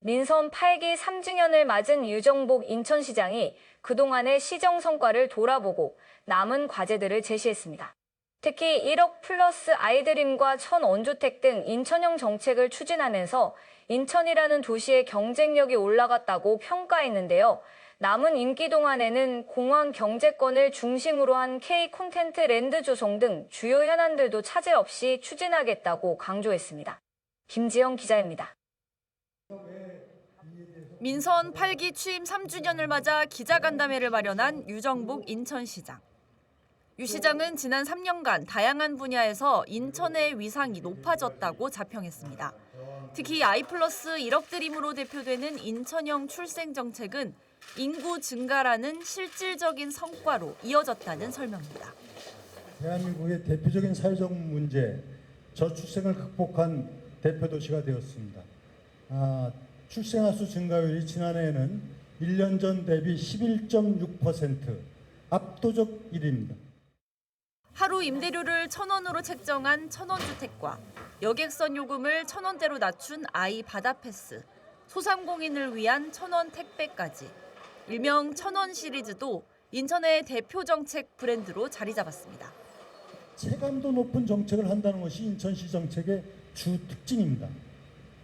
민선 8기 3주년을 맞은 유정복 인천시장이 그동안의 시정 성과를 돌아보고 남은 과제들을 제시했습니다. 특히 1억 플러스 아이드림과 천 원주택 등 인천형 정책을 추진하면서 인천이라는 도시의 경쟁력이 올라갔다고 평가했는데요. 남은 임기 동안에는 공항 경제권을 중심으로 한 K 콘텐트 랜드 조성 등 주요 현안들도 차질 없이 추진하겠다고 강조했습니다. 김지영 기자입니다. 민선 8기 취임 3주년을 맞아 기자간담회를 마련한 유정복 인천시장. 유 시장은 지난 3년간 다양한 분야에서 인천의 위상이 높아졌다고 자평했습니다. 특히 아이 플러스 1억 드림으로 대표되는 인천형 출생 정책은 인구 증가라는 실질적인 성과로 이어졌다는 설명입니다. 대한민국의 대표적인 사회적 문제 저출생을 극복한 대표 도시가 되었습니다. 아, 출생아 수 증가율이 지난해에는 1년 전 대비 11.6% 압도적 1위입니다. 하루 임대료를 천 원으로 책정한 천원 주택과 여객선 요금을 천 원대로 낮춘 아이 바다 패스, 소상공인을 위한 천원 택배까지 일명 천원 시리즈도 인천의 대표 정책 브랜드로 자리 잡았습니다. 체감도 높은 정책을 한다는 것이 인천시 정책의 주 특징입니다.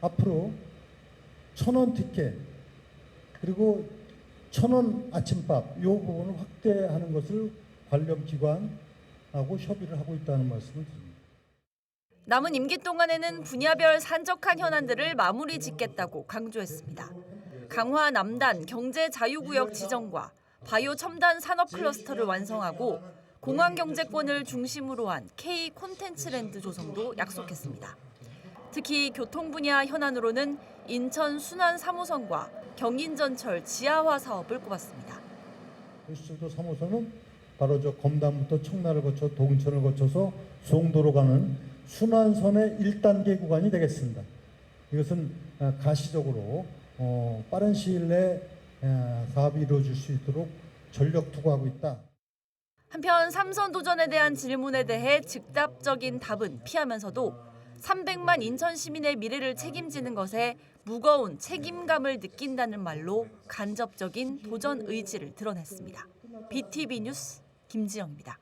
앞으로 천원 티켓 그리고 천원 아침밥 이 부분을 확대하는 것을 관련 기관하고 협의를 하고 있다는 말씀을 드립니다. 남은 임기 동안에는 분야별 산적한 현안들을 마무리 짓겠다고 강조했습니다. 강화 남단 경제 자유구역 지정과 바이오 첨단 산업 클러스터를 완성하고 공항 경제권을 중심으로 한 K 콘텐츠랜드 조성도 약속했습니다. 특히 교통 분야 현안으로는 인천 순환 3호선과 경인전철 지하화 사업을 꼽았습니다. 도시철도 3호선은 바로 저 검단부터 청라를 거쳐 동천을 거쳐서 송도로 가는 순환선의 1단계 구간이 되겠습니다. 이것은 아, 가시적으로 어, 빠른 시일 내에 아, 사업이 이루어질 수 있도록 전력 투구하고 있다. 한편 삼선 도전에 대한 질문에 대해 즉답적인 답은 피하면서도 300만 인천 시민의 미래를 책임지는 것에 무거운 책임감을 느낀다는 말로 간접적인 도전 의지를 드러냈습니다. BTV 뉴스 김지영입니다.